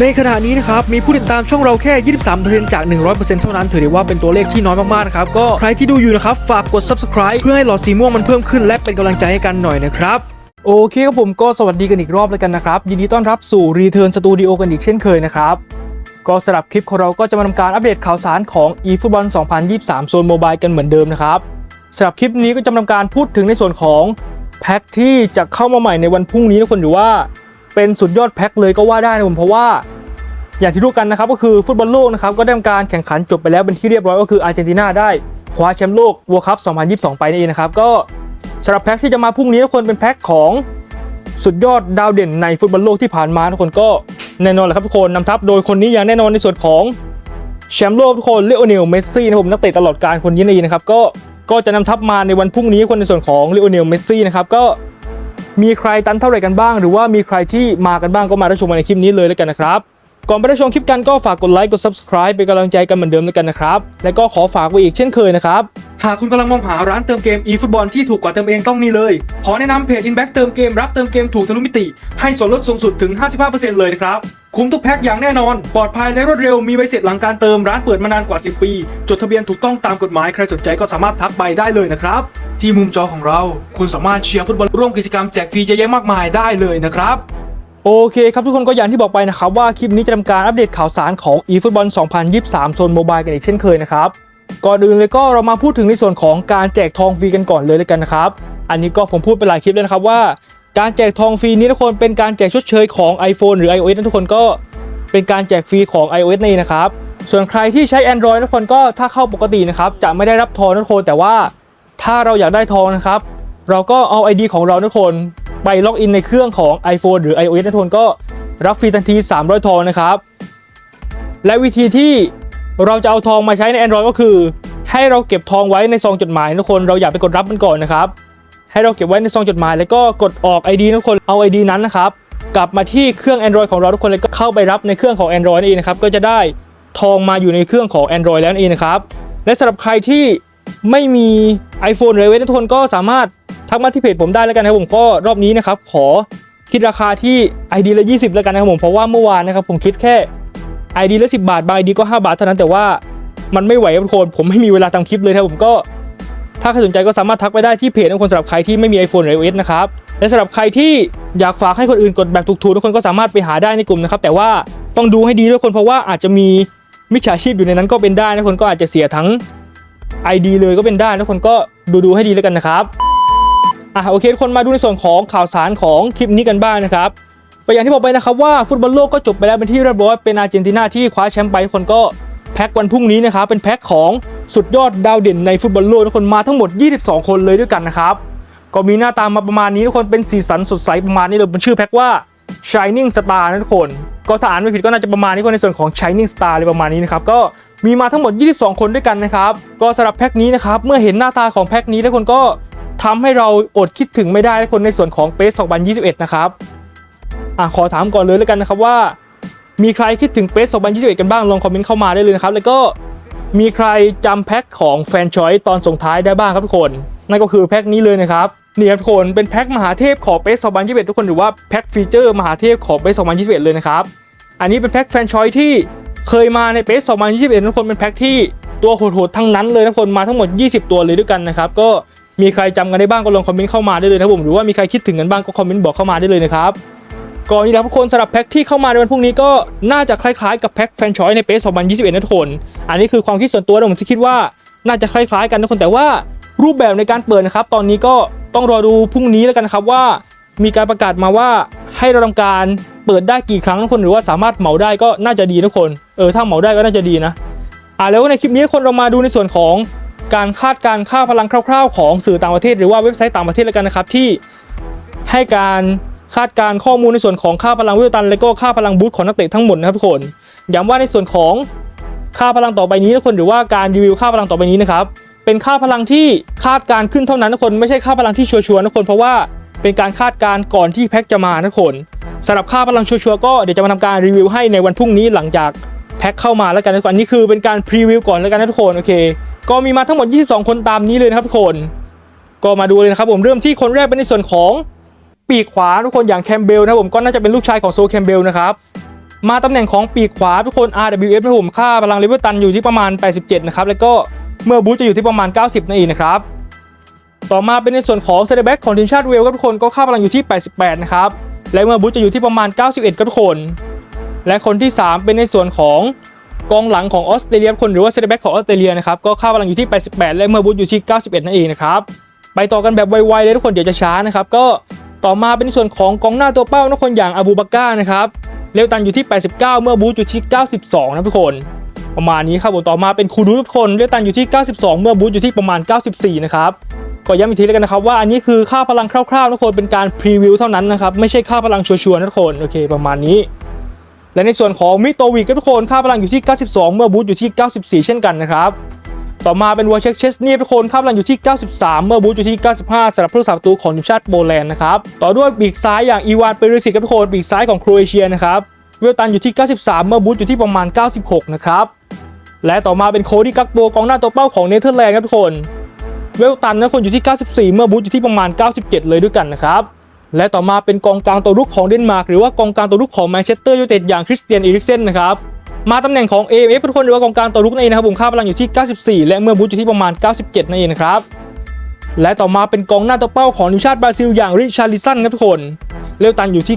ในขณะนี้นะครับมีผู้ติดตามช่องเราแค่ 23%จาก 100%เท่านั้นถือได้ว่าเป็นตัวเลขที่น้อยมากๆนะครับก็ใครที่ดูอยู่นะครับฝากกด subscribe เพื่อให้หลอดสีม่วงมันเพิ่มขึ้นและเป็นกำลังใจให้กันหน่อยนะครับโอเคครับผมก็สวัสดีกันอีกรอบแล้วกันนะครับ ยินดีต้อนรับสู่ Return Studio กันอีกเช่นเคยนะครับก็สำหรับคลิปของเราก็จะมาทำการอัปเดตข่าวสารของ eFootball 2023 โซนโมบายกันเหมือนเดิมนะครับสำหรับคลิปนี้ก็จะทำการพูดถึงในส่วนของแพ็คที่จะเข้ามาใหม่ในวันพรุ่งนี้นะคนหรือว่า เป็นสุดยอดแพ็คเลยก็ว่าได้นะผมเพราะว่า อย่างที่รู้กันนะครับก็คือฟุตบอลโลกนะครับก็ได้ทำการแข่งขันจบไปแล้วเป็นที่เรียบร้อยก็คืออาร์เจนตินาได้คว้าแชมป์โลกวั r คัพ2022 ไปนั่เองนะครับก็สำหรับแพ็คที่จะมาพรุ่งนี้ทุกคนเป็นแพ็คของสุดยอดดาวเด่นในฟุตบอลโลกที่ผ่านมาทุกคนก็แน่นอนแหละครับทุกคนนำทัพโดยคนนี้อย่างแน่นอนในส่วนของแชมป์โลกทุกคนเลโอเนลเมสซี่นะครับผมนักเตะตลอดการคนนี้นั่นะครับก็ก็จะนำทัพมาในวันพรุ่งนี้คนในส่วนของเลโอเนลเมสซี่นะครับก็ มีใครตันเท่าไหร่กันบ้าง หรือว่ามีใครที่มากันบ้างก็มารับชมในคลิปนี้เลยแล้วกันนะครับก่อนไปรับชมคลิปกันก็ฝากกดไลค์กด subscribe เป็นกำลังใจกันเหมือนเดิมแล้วกันนะครับ และก็ขอฝากไว้อีกเช่นเคยนะครับ หากคุณกำลังมองหาร้านเติมเกม eFootball ที่ถูกกว่าเติมเองต้องนี่เลย ขอแนะนำเพจ Inback เติมเกมรับเติมเกมถูกทะลุมิติ ให้ส่วนลดสูงสุดถึง 55%เลยนะครับ คุ้มทุกแพ็คอย่างแน่นอน ปลอดภัยและรวดเร็วมีใบเสร็จหลังการเติมร้านเปิดมานานกว่า 10 ปี จดทะเบียนถูกต้องตามกฎหมายใครสนใจก็สามารถทักไปได้เลยนะครับ ที่มุมจอของเรา คุณสามารถเชียร์ฟุตบอลร่วมกิจกรรมแจกฟรีเยอะแยะมากมายได้เลยนะครับโอเคครับทุกคนก็อย่างที่บอกไปนะครับว่าคลิปนี้จะทำการอัปเดตข่าวสารของ eFootball 2023 โซนโมบายกันอีกเช่นเคยนะครับก่อนอื่นเลยก็เรามาพูดถึงในส่วนของการแจกทองฟรีกันก่อนเลยเลยกันนะครับ อันนี้ก็ผมพูดไปหลายคลิปแล้วนะครับว่า การแจกทองฟรีนี้ทุกคนเป็นการแจกชดเชยของ iPhone หรือ iOS นะทุกคนก็เป็นการแจกฟรีของ iOS นี่นะครับ ส่วนใครที่ใช้ Android ทุกคนก็ถ้าเข้าปกตินะครับจะไม่ได้รับทองนะทุกคนแต่ว่าถ้าเราอยากได้ทองนะครับ เราก็เอา ID ของเราทุกคนไปล็อกอินในเครื่องของ iPhone หรือ iOS นะทุกคนก็รับฟรีทันที 300 ทองนะครับ และวิธีที่เราจะเอาทองมาใช้ใน Android ก็คือ ให้เราเก็บทองไว้ในซองจดหมายนะทุกคนเราอย่าไปกดรับมันก่อนนะครับ ให้เราเก็บไว้ในซองจดหมาย แล้วก็กดออก ID ทุกคนเอา ID นั้นนะครับกลับมาที่เครื่อง Android ของเราทุกคนแล้วก็เข้าไปรับในเครื่องของ Android นั่นเองนะครับก็จะได้ทองมาอยู่ในเครื่องของ Android แล้วนั่นเองนะครับและสำหรับใครที่ไม่มี iPhone หรือ iOS ทุกคนก็สามารถทักมาที่เพจผมได้แล้วกันนะครับผมก็รอบนี้นะครับขอคิดราคาที่ ID ละ 20 แล้วกันนะครับผมเพราะว่าเมื่อวานนะครับผมคิดแค่ ID ละ 10 บาทบาง ID ก็ 5 บาทเท่านั้นแต่ว่ามันไม่ไหวครับทุกคนผมไม่มีเวลาทำคลิปเลยครับผมก็ ถ้าใครสนใจก็สามารถทักไปได้ที่เพจทุกคนสำหรับใครที่ไม่มี iPhone หรือ iOS นะครับและสำหรับใครที่อยากฝากให้คนอื่นกดแบบถูกๆทุกคนก็สามารถไปหาได้ในกลุ่มนะครับแต่ว่าต้องดูให้ดีด้วยคนเพราะว่าอาจจะมีมิจฉาชีพอยู่ในนั้นก็เป็นได้นะคนก็อาจจะเสียทั้ง ID เลยก็เป็นได้นะคนก็ดูดูๆให้ดีแล้วกันนะครับอะโอเคทุกคนมาดูในส่วนของข่าวสารของคลิปนี้กันบ้างนะครับไปอย่างที่บอกไปนะครับว่าฟุตบอลโลกก็จบไปแล้วเป็นที่เรียบร้อยเป็นอาร์เจนตินาที่คว้าแชมป์ไปคนก็แพ็ควันพรุ่งนี้นะครับเป็นแพ็คของ สุดยอดดาวเด่นในฟุตบอลโลกทุกคนมาทั้งหมด 22 คนเลยด้วยกันนะครับ ก็มีหน้าตามาประมาณนี้ทุกคนเป็นสีสันสดใสประมาณนี้เลยเป็นชื่อแพ็คว่า Shining Star นะทุกคน ก็ถ้าอ่านไม่ผิดก็น่าจะประมาณนี้ก็ในส่วนของ Shining Star เลยประมาณนี้นะครับก็มีมาทั้งหมด 22 คนด้วยกันนะครับ ก็สำหรับแพ็คนี้นะครับเมื่อเห็นหน้าตาของแพ็คนี้ทุกคนก็ทำให้เราอดคิดถึงไม่ได้ทุกคนในส่วนของเปส2021 นะครับอะขอถามก่อนเลยแล้วกันนะครับว่า มีใครคิดถึงเปส2021 กันบ้างลองคอมเมนต์เข้ามาได้เลยนะครับแล้วก็ มีใครจำแพ็คของแฟนชอยตอนส่งท้ายได้บ้างครับทุกคน นั่นก็คือแพ็คนี้เลยนะครับนี่ครับทุกคนเป็นแพ็คมหาเทพของเปส2021 ทุกคนหรือว่าแพ็คฟีเจอร์มหาเทพของเปส2021 เลยนะครับ อันนี้เป็นแพ็คแฟนชอยที่เคยมาในเปส2021 ทุกคนเป็นแพ็คที่ตัวโหดๆทั้งนั้นเลยทุกคนมาทั้งหมด 20 ตัวเลยด้วยกันนะครับก็มีใครจำกันได้บ้างก็ลองคอมเมนต์เข้ามาได้เลยนะผมหรือว่ามีใครคิดถึงกันบ้างก็คอมเมนต์บอกเข้ามาได้เลยนะครับ ก่อนนี้นะทุกคนสำหรับแพ็คที่เข้ามาในวันพรุ่งนี้ก็น่าจะคล้ายๆกับแพ็คแฟนชอยในเปส2021นะทุกคน อันนี้คือความคิดส่วนตัวนะผมที่คิดว่าน่าจะคล้ายๆกันทุกคนแต่ว่ารูปแบบในการเปิดนะครับ ตอนนี้ก็ต้องรอดูพรุ่งนี้แล้วกันครับว่า มีการประกาศมาว่าให้เราทำการเปิดได้กี่ครั้งทุกคนหรือว่าสามารถเหมาได้ก็น่าจะดีทุกคนเออถ้าเหมาได้ก็น่าจะดีนะอ่าแล้วในคลิปนี้คนเรามาดูในส่วนของการคาดการค่าพลังคร่าว ๆ ของสื่อต่างประเทศ หรือว่าเว็บไซต์ต่างประเทศแล้วกันนะครับที่ให้การ คาดการณ์ข้อมูลในส่วนของค่าพลังวิวตัน และก็ค่าพลังบูทของนักเตะทั้งหมดนะครับทุกคนย้ำว่าในส่วนของค่าพลังต่อไปนี้ทุกคนหรือว่าการรีวิวค่าพลังต่อไปนี้นะครับเป็นค่าพลังที่คาดการขึ้นเท่านั้นทุกคนไม่ใช่ค่าพลังที่ชัวร์ๆทุกคนเพราะว่าเป็นการคาดการก่อนที่แพ็คจะมาทุกคนสำหรับค่าพลังชัวร์ๆก็เดี๋ยวจะมาทำการรีวิวให้ในวันพรุ่งนี้หลังจากแพ็คเข้ามาแล้วกันนะทุกคนอันนี้คือเป็นการพรีวิวก่อนแล้วกันนะทุกคนโอเค ก็มีมาทั้งหมด 22 คนตามนี้เลยนะครับทุกคน ก็มาดูเลยนะครับผมเริ่มที่คนแรกเป็นในส่วนของ ปีกขวาทุกคนอย่างแคมเบลนะผมก็น่าจะเป็นลูกชายของโซแคมเบลนะครับมาตำแหน่งของปีกขวาทุกคน RWF นะผมค่าพลังเลเวลตันอยู่ที่ประมาณ 87 นะครับ แล้วก็เมื่อบูทจะอยู่ที่ประมาณ 90นั่นเองนะครับ ต่อมาเป็นในส่วนของเซเดแบ็กของทีมชาติเวลครับทุกคนก็ค่าพลังอยู่ที่ 88 นะครับ และเมื่อบูทจะอยู่ที่ประมาณ 91ครับทุกคน และคนที่ 3 เป็นในส่วนของกองหลังของออสเตรเลียคนหรือว่าเซเดแบ็กของออสเตรเลียนะครับก็ค่าพลังอยู่ที่ 88 และเมื่อบูทอยู่ที่ 91 นั่นเองนะครับไปต่อกันแบบไวๆเลยทุกคนเดี๋ยวจะช้านะครับก็ ต่อมาเป็นส่วนของกองหน้าตัวเป้าทุกคนอย่างอาบูบาก้านะครับเลวตันอยู่ที่ 89 เมื่อบูทอยู่ที่ 92 นะทุกคน ประมาณนี้ครับผมต่อมาเป็นคูดูทุกคนเลวตันอยู่ที่ 92 เมื่อบูทอยู่ที่ประมาณ 94 นะครับก็ย้ำอีกทีแล้วกันนะครับว่าอันนี้คือค่าพลังคร่าวๆทุกคนเป็นการพรีวิวเท่านั้นนะครับไม่ใช่ค่าพลังชัวร์ๆนะทุกคนโอเคประมาณนี้และในส่วนของมิโตวิกทุกคนค่าพลังอยู่ที่ 92 เมื่อบูทอยู่ที่ 94 เช่นกันนะครับ ต่อมาเป็นวอร์เชคเชสเนียทุกคนค่าพลังอยู่ที่ 93 เมื่อบูทอยู่ที่ 95สำหรับผู้รักษาประตูของทีมชาติโปแลนด์นะครับต่อด้วยปีกซ้ายอย่างอีวานเปริสิกทุกคนปีกซ้ายของโครเอเชียนะครับเวลตันอยู่ที่ 93 เมื่อบูทอยู่ที่ประมาณ 96 นะครับและต่อมาเป็นโคดี้กักโบกองหน้าตัวเป้าของเนเธอร์แลนด์ครับทุกคนเวลตันนะคนอยู่ที่ 94 เมื่อบูทอยู่ที่ประมาณ 97 เลยด้วยกันนะครับและต่อมาเป็นกองกลางตัวรุกของเดนมาร์กหรือว่ากองกลางตัวรุกของแมนเชสเตอร์ยูไนเต็ดอย่างคริสเตียนอีริกเซนนะครับ มาตำแหน่งของ AMF ทุกคนหรือว่ากองกลางตัวรุกนั่นเองนะครับผมค่าพลังอยู่ที่ 94 และเมื่อบูทอยู่ที่ประมาณ 97นั่นเองนะครับและต่อมาเป็นกองหน้าตัวเป้าของทีมชาติบราซิลอย่างริชาร์ลิสันครับทุกคนเลวตันอยู่ที่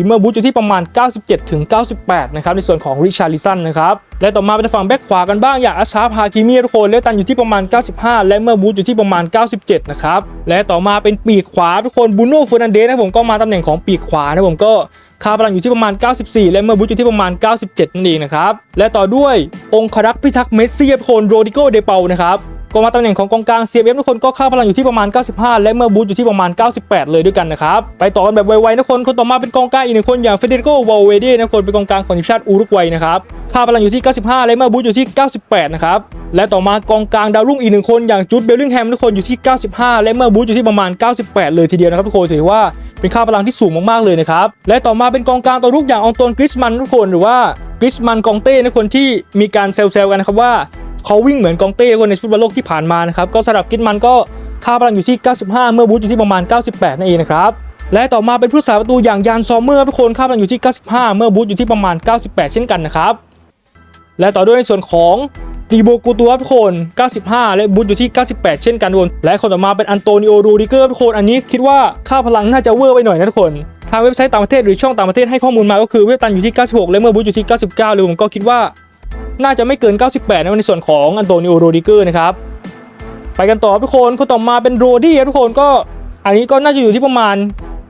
94 เมื่อบูทอยู่ที่ประมาณ 97ถึง98 นะครับในส่วนของริชาร์ลิสันนะครับและต่อมาเป็นฝั่งแบ็คขวากันบ้างอย่างอัชาพาคิมีทุกคนเลวตันอยู่ที่ประมาณ 95 และเมื่อบูทอยู่ที่ประมาณ 97 นะครับและต่อมาเป็นปีกขวาทุกคนบูโน่เฟอร์นันเดสนะผมก็มาตำแหน่งของปีกขวานะผมก็ ค่าพลังอยู่ที่ประมาณ 94 และเมื่อบูทอยู่ที่ประมาณ 97 นั่นเองนะครับ และต่อด้วยองครักษ์พิทักษ์เมสซี่ทุกคนโรดิโกเดเปานะครับก็มาตำแหน่งของกองกลาง CFF ทุกคนก็ค่าพลังอยู่ที่ประมาณ 95 และเมื่อบูทอยู่ที่ประมาณ 98 เลยด้วยกันนะครับ ไปต่อกันแบบไวๆนะคน คนต่อมาเป็นกองกลางอีกหนึ่งคนอย่างเฟเดริโกวาลเวเดนะคนเป็นกองกลางของทีมชาติอุรุกวัยนะครับ ค่าพลังอยู่ที่ 95 และเมื่อบูทอยู่ที่ 98 นะครับ และต่อมากองกลางดาวรุ่งอีกหนึ่งคนอย่างจูดเบลลิงแฮมทุกคนอยู่ที่ 95 และเมื่อบูทอยู่ที่ประมาณ 98 เลยทีเดียวนะครับทุกคนถือว่า เป็นค่าพลังที่สูงมากๆเลยนะครับ และต่อมาเป็นกองกลางตัวรุกอย่างอองตวนกริสมันทุกคนหรือว่ากริสมันกองเต้นะคนที่มีการเซลล์กันนะครับว่าเขาวิ่งเหมือนกองเต้คนในฟุตบอลโลกที่ผ่านมานะครับก็สำหรับกินมันก็ค่าพลังอยู่ที่ 95 เมื่อบูทอยู่ที่ประมาณ 98 นั่นเองนะครับและต่อมาเป็นผู้สาประตูอย่างยานซอมเมอร์ทุกคนค่าพลังอยู่ที่ 95 เมื่อบูทอยู่ที่ประมาณ 98 เช่นกันนะครับและต่อด้วยในส่วนของ ตีโบกูตัวทุกคน 95 และบูทอยู่ที่ 98 เช่นกันทุกคน และคนต่อมาเป็นอันโตนิโอรูดิเกอร์ทุกคน อันนี้คิดว่าค่าพลังน่าจะเวอร์ไปหน่อยนะทุกคนทางเว็บไซต์ต่างประเทศหรือช่องต่างประเทศให้ข้อมูลมาก็คือเวลตันอยู่ที่ 96 และเมื่อบูทอยู่ที่ 99เลยผมก็คิดว่า น่าจะไม่เกิน 98 นะในส่วนของอันโตนิโอโรดิเกอร์นะครับไปกันต่อทุกคนคนต่อมาเป็นโรดี้ทุกคนก็อันนี้ก็น่าจะอยู่ที่ประมาณ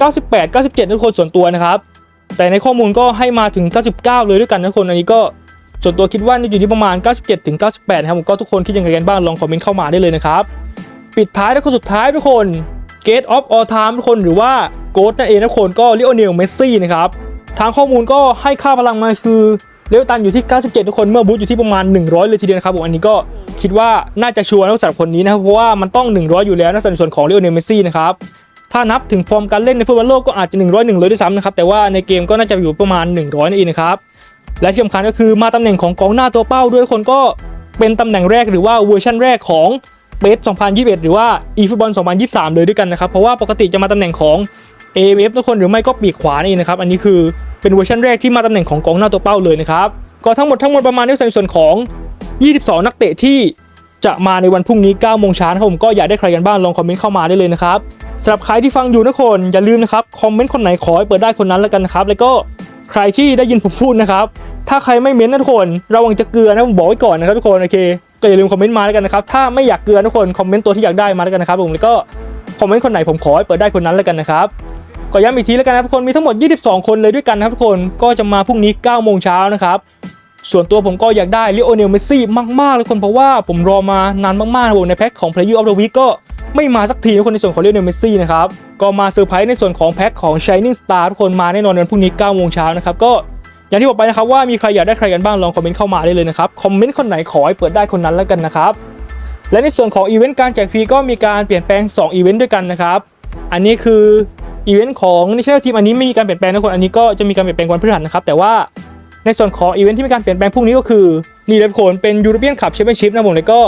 98 97 ทุกคนส่วนตัวนะครับแต่ในข้อมูลก็ให้มาถึง 99 เลยด้วยกันทุกคนอันนี้ก็ ส่วนตัวคิดว่าน่อยู่ที่ประมาณ 97ถึง98นะครับผมก็ทุกคนคิดยังไงกันบ้างลองคอมเมนต์เข้ามาได้เลยนะครับปิดท้ายและคนสุดท้ายทุกคน Gate of All Time ทุกคนหรือว่า GOAT นั่นเองนะทุกคนก็ลิโอเนลเมสซี่นะครับทางข้อมูลก็ให้ค่าพลังมาคือเลวตันอยู่ที่ 97 ทุกคนเมื่อบูทอยู่ที่ประมาณ 100 เลยทีเดียวนะครับผมอันนี้ก็คิดว่าน่าจะชัวร์นะสำหรับคนนี้นะครับเพราะว่ามันต้อง 100 อยู่แล้วนะส่วนของเลโอเนลเมสซี่นะครับถ้านับถึงฟอร์มการเล่นในฟุตบอลโลกก็อาจจะ 101 เลยด้วยซ้ำนะครับแต่ว่าในเกมก็น่าจะอยู่ประมาณ 100นั่นเองนะครับ และที่สำคัญก็คือมาตำแหน่งของกองหน้าตัวเป้าด้วยคนก็เป็นตำแหน่งแรกหรือว่าเวอร์ชันแรกของเบส2021 หรือว่า eFootball 2023 เลยด้วยกันนะครับ เพราะว่าปกติจะมาตำแหน่งของ AMF ทุกคนหรือไม่ก็ปีกขวานี่นะครับ อันนี้คือเป็นเวอร์ชันแรกที่มาตำแหน่งของกองหน้าตัวเป้าเลยนะครับ ก็ทั้งหมดทั้งมวลประมาณนี้ในส่วนของ 22 นักเตะที่จะมาในวันพรุ่งนี้9โมงเช้าครับผมก็อยากได้ใครกันบ้างลองคอมเมนต์เข้ามาได้เลยนะครับสำหรับใครที่ฟังอยู่นะคนอย่าลืมนะครับคอมเมนต์คนไหนขอให้เปิดได้คนนั้นแล้วกันนะครับแล้วก็ ใครที่ได้ยินผมพูดนะครับ ถ้าใครไม่เม้นต์นะทุกคนระวังจะเกลือนะผมบอกไว้ก่อนนะครับทุกคนโอเคก็อย่าลืมคอมเมนต์มาแล้วกันนะครับถ้าไม่อยากเกลือทุกคนคอมเมนต์ตัวที่อยากได้มาแล้วกันนะครับผมแล้วก็คอมเมนต์คนไหนผมขอให้เปิดได้คนนั้นแล้วกันนะครับก็ย้ำอีกทีแล้วกันนะทุกคนมีทั้งหมด 22 คนเลยด้วยกันนะครับทุกคนก็จะมาพรุ่งนี้9โมงเช้านะครับส่วนตัวผมก็อยากได้ลิโอเนลเมสซี่มากๆเลยคนเพราะว่าผมรอมานานมากๆนะผมในแพ็คของ Player of the Week ก็ ไม่มาสักทีทุกคนในส่วนของลิโอเนลเมสซี่นะครับก็มาเซอร์ไพรส์ในส่วนของแพ็คของ Shining Star ทุกคนมาแน่นอนวันพรุ่งนี้9โมงเช้านะครับก็อย่างที่บอกไปนะครับว่ามีใครอยากได้ใครกันบ้างลองคอมเมนต์เข้ามาได้เลยนะครับคอมเมนต์คนไหนขอให้เปิดได้คนนั้นแล้วกันนะครับและในส่วนของอีเวนต์การแจกฟรีก็มีการเปลี่ยนแปลง2อีเวนต์ด้วยกันนะครับอันนี้คืออีเวนต์ของ National Team อันนี้ไม่มีการเปลี่ยนแปลงนะคนอันนี้ก็จะมีการเปลี่ยนแปลงวันพฤหัสนะครับแต่ว่าในส่วนของอีเวนต์ที่มีการเปลี่ยนแปลงพรุ่งนี้ก็คือนี่เลยคนเป็น European Cup Championship นะผมแล้วก็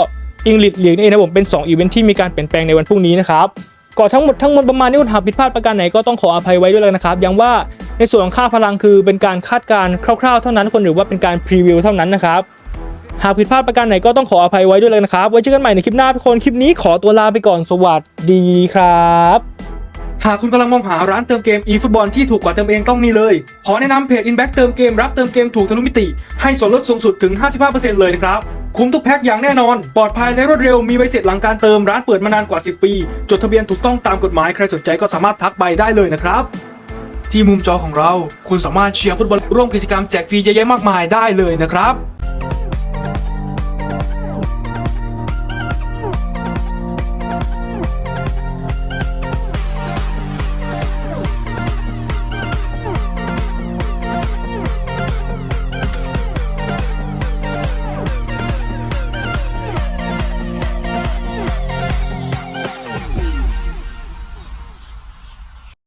English League นี่เองนะผมเป็น 2 อีเวนต์ที่มีการเปลี่ยนแปลงในวันพรุ่งนี้นะครับก่อนทั้งหมดทั้งมวลประมาณนี้คุณหากผิดพลาดประการไหนก็ต้องขออภัยไว้ด้วยเลยนะครับย้ำว่าในส่วนของค่าพลังคือเป็นการคาดการณ์คร่าวๆเท่านั้นคนหรือว่าเป็นการพรีวิวเท่านั้นนะครับหากผิดพลาดประการไหนก็ต้องขออภัยไว้ด้วยเลยนะครับ ไว้เจอกันใหม่ในคลิปหน้าทุกคนคลิปนี้ขอตัวลาไปก่อนสวัสดีครับ หากคุณกำลังมองหาร้านเติมเกม eFootball ที่ถูกกว่าเติมเองต้องนี่เลย ขอแนะนำเพจ Inback เติมเกมรับเติมเกมถูกทะลุมิติ ให้ส่วนลดสูงสุดถึง 55%เลยนะครับ คุ้มทุกแพ็คอย่างแน่นอน ปลอดภัยและรวดเร็วมีใบเสร็จหลังการเติมร้านเปิดมานานกว่า 10 ปี จดทะเบียนถูกต้องตามกฎหมายใครสนใจก็สามารถทักไปได้เลยนะครับ ที่มุมจอของเรา คุณสามารถเชียร์ฟุตบอลร่วมกิจกรรมแจกฟรีเยอะแยะมากมายได้เลยนะครับ